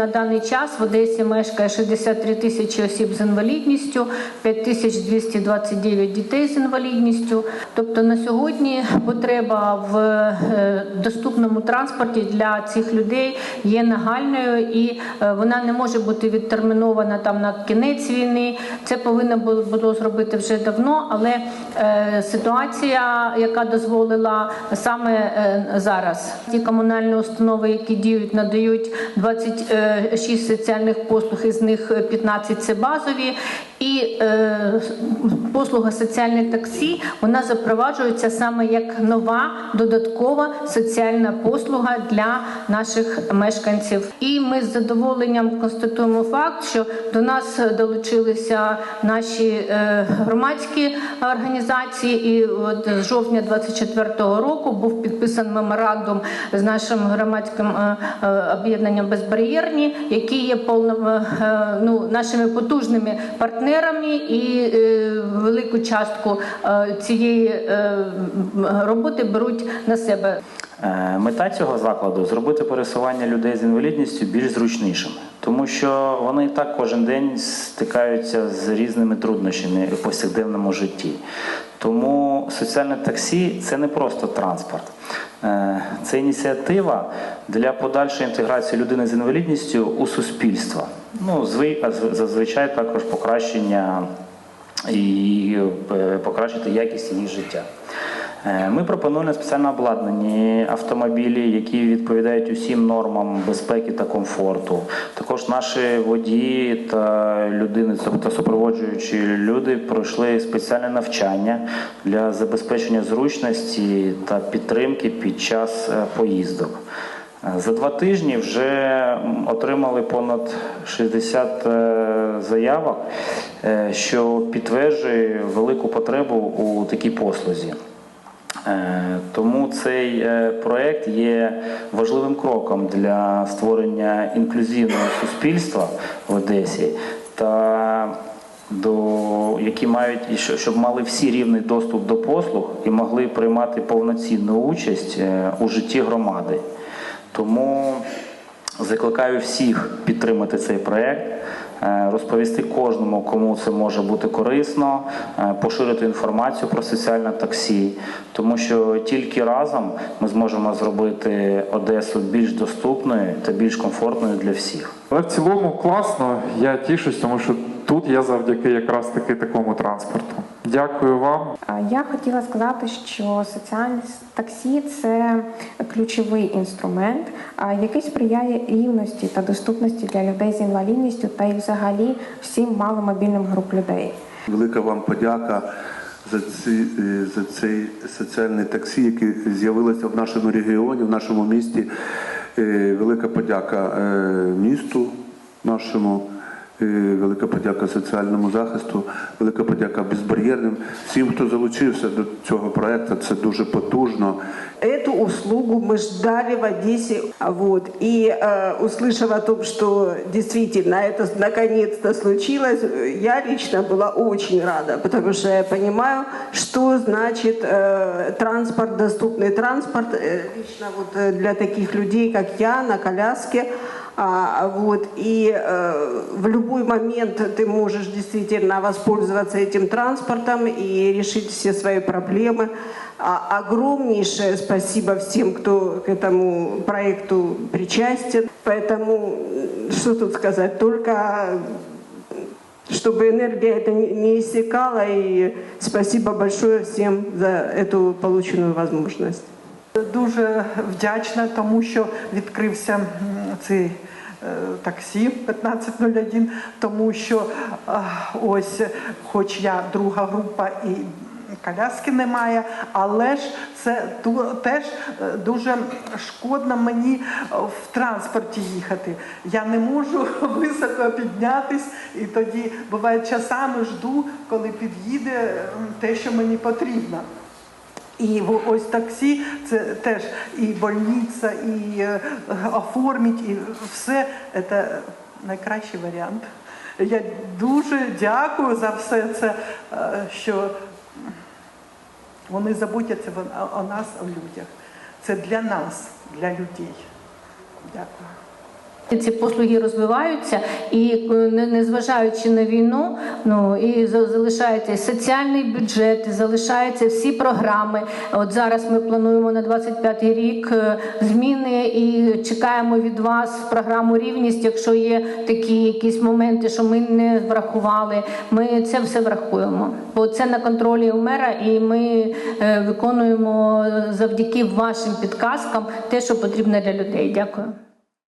На даний час в Одесі мешкає 63 тисячі осіб з інвалідністю, 5229 дітей з інвалідністю. Тобто на сьогодні потреба в е, доступному транспорті для цих людей є нагальною і е, вона не може бути відтермінована там на кінець війни. Це повинно було зробити вже давно, але е, ситуація, яка дозволила саме зараз, ті комунальні установи, які діють, надають 26 соціальних послуг, із них 15 – це базові. І е, послуга соціальне таксі вона запроваджується саме як нова додаткова соціальна послуга для наших мешканців. І ми з задоволенням констатуємо факт, що до нас долучилися наші е, громадські організації. І от з жовтня 24-го року був підписаний меморандум з нашим громадським е, е, об'єднанням безбар'єрні, які є повним, е, ну, нашими потужними партнерами і е, велику частку е, цієї е, роботи беруть на себе. Мета цього закладу зробити пересування людей з інвалідністю більш зручнішими, тому що вони і так кожен день стикаються з різними труднощами в повсякденному житті. Тому соціальне таксі це не просто транспорт, це ініціатива для подальшої інтеграції людини з інвалідністю у суспільство. Ну, звик зазвичай також покращення і е, покращити якість її життя. Е, Ми пропонуємо спеціально обладнані автомобілі, які відповідають усім нормам безпеки та комфорту. Також наші водії та людини, тобто супроводжуючі люди, пройшли спеціальне навчання для забезпечення зручності та підтримки під час е, поїздок. Е, За два тижні вже отримали понад 60 е, заявок, що підтверджує велику потребу у такій послузі. Е, Тому цей е, проект є важливим кроком для створення інклюзивного суспільства в Одесі та до які мають щоб мали всі рівний доступ до послуг і могли приймати повноцінну участь е, у житті громади. Тому закликаю всіх підтримати цей проект, розповісти кожному, кому це може бути корисно, е, поширити інформацію про соціальне таксі, тому що тільки разом ми зможемо зробити Одесу більш доступною та більш комфортною для всіх. Але в цілому класно, я тішусь, тому що тут я завдяки якраз таки такому транспорту. Дякую вам. Я хотіла сказати, що соціальне таксі це ключовий інструмент, який сприяє рівності та доступності для людей з інвалідністю та й взагалі всім маломобільним груп людей. Велика вам подяка за ці е, за цей соціальне таксі, яке з'явилося в нашому регіоні, в нашому місті. Е, Велика подяка е, місту нашому. е, Велика подяка соціальному захисту, велика подяка безбар'єрним. Всім, хто залучився до цього проекту, це дуже потужно. Эту услугу мы ждали в Одессе, а вот, и э, услышав о том, что действительно это наконец-то случилось, э, я лично была очень рада, потому что я понимаю, что значит э, транспорт, доступный транспорт, э, лично вот э, для таких людей, как я, на коляске, а, вот, и э, в любой момент ты можешь действительно воспользоваться этим транспортом и решить все свои проблемы. А огромнейшее спасибо всем, кто к этому проекту причастен. Поэтому, что тут сказать, только чтобы энергия эта не иссякала. И спасибо большое всем за эту полученную возможность. Дуже вдячна, тому що відкрився цей таксі 1501, тому що ось, хоч я друга група і коляски немає, але ж це теж е, дуже шкодно мені в транспорті їхати. Я не можу високо піднятись, і тоді буває часами жду, коли під'їде те, що мені потрібно. І ось таксі це теж і больниця, і е, оформить, і все це найкращий варіант. Я дуже дякую за все це, е, що вони заботяться о- нас, о людях. Це для нас, для людей. Дякую. Ці послуги розвиваються і е, незважаючи на війну, ну і залишається соціальний бюджет, залишаються всі програми. От зараз ми плануємо на 25-й рік е, зміни і чекаємо від вас програму рівність. Якщо є такі якісь моменти, що ми не врахували, ми це все врахуємо. Бо це на контролі у мера, і ми е, виконуємо завдяки вашим підказкам те, що потрібно для людей. Дякую.